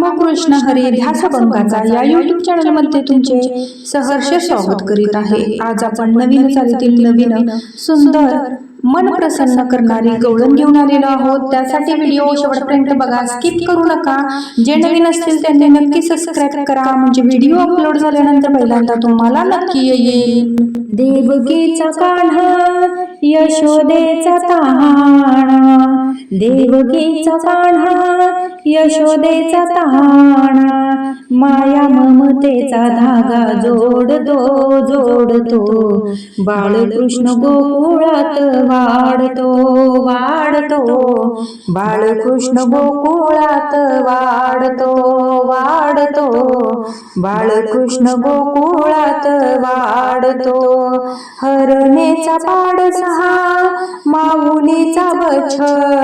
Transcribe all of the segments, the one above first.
रामकृष्ण हरी ध्यासभंगाचा या युट्यूब चॅनलमध्ये तुमचे सहर्ष स्वागत करीत आहे. आज आपण नवीन चालीतील नवीन सुंदर मन प्रसन्न करणारी गवळण घेऊन आलेलो आहोत. त्यासाठी व्हिडिओ शेवटपर्यंत बघा. स्किप करू नका. जे नवीन असतील त्यांनी नक्की सबस्क्राईब करा. म्हणजे व्हिडिओ अपलोड झाल्यानंतर पहिल्यांदा तुम्हाला नक्की येईल. देवकीचा कान्हा यशोदेचा ताणा देवकीचा कान्हा यशोदेचा ताणा माया ममतेचा धागा जोडतो जोडतो. बाळकृष्ण गोकुळात वाढतो वाढतो. बाळकृष्ण गोकुळात वाढतो वाढतो. बाळकृष्ण गोकुळात वाढतो. हरणेचा पाडसहा माऊलीचा बछडा.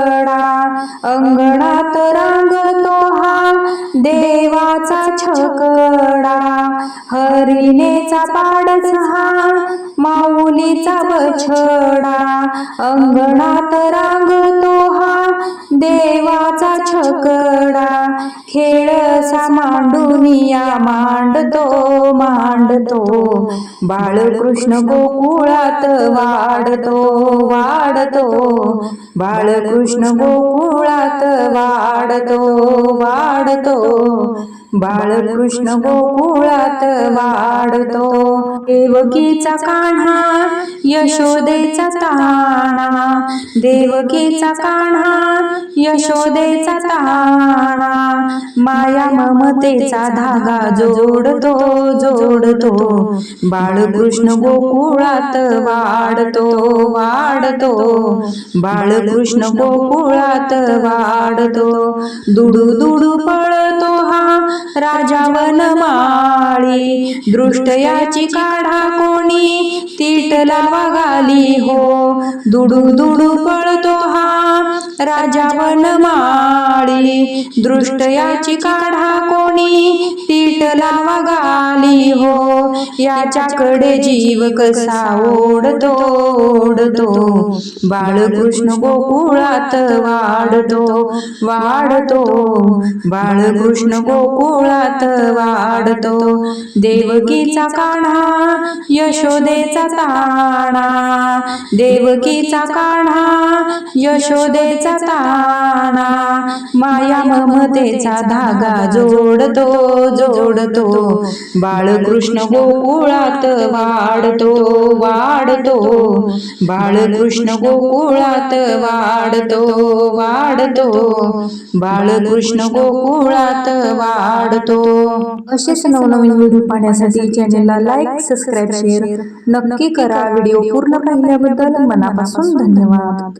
देवाचा छकडा हरिणेचा पाडसहा माऊलीचा बछडा. अंगणात रांगतो हा देवाचा छकडा खेळ सा मांडतो मांडतो. बाळकृष्ण गोकुळात वाढतो वाढतो. बाळकृष्ण गोकुळात वाढतो वाढतो. बाळकृष्ण गोकुळात वाढतो. देवकीचा कान्हा यशोदेचा ताणा. देवकीचा कान्हा यशोदेचा ताणा. माया ममतेचा धागा जोडतो जोडतो. बाळकृष्ण गोकुळात वाढतो वाढतो. बाळकृष्ण गोकुळात वाढतो. दुडू दुडू राजा वनमाळी दृष्ट याची काढा कोणी? तीटला वागाली हो. दुडू दुडू पळतो हा राजा वनमाळी. दृष्ट याची काढा कोणी तीटला वागाली हो. याच्याकडे जीव कसा ओढतो ओढतो. बाळकृष्ण गोकुळात वाढतो वाढतो. बाळकृष्ण गोकुळात वाढतो. देवकीचा काढा यशोदेचा काणा देवकीचा काढा यशोदेचा ताणा. माया ममतेचा धागा जोडतो जोडतो. बाळकृष्ण गोकुळात वाढतो वाढतो. बाळकृष्ण गोकुळात वाढतो वाढतो. बाळकृष्ण गोकुळात वाढतो. असेच नवनवीन व्हिडिओ पाहण्यासाठी चॅनलला लाईक सबस्क्राईब शेअर नक्की करा. व्हिडिओ पूर्ण पाहिल्याबद्दल मनापासून धन्यवाद.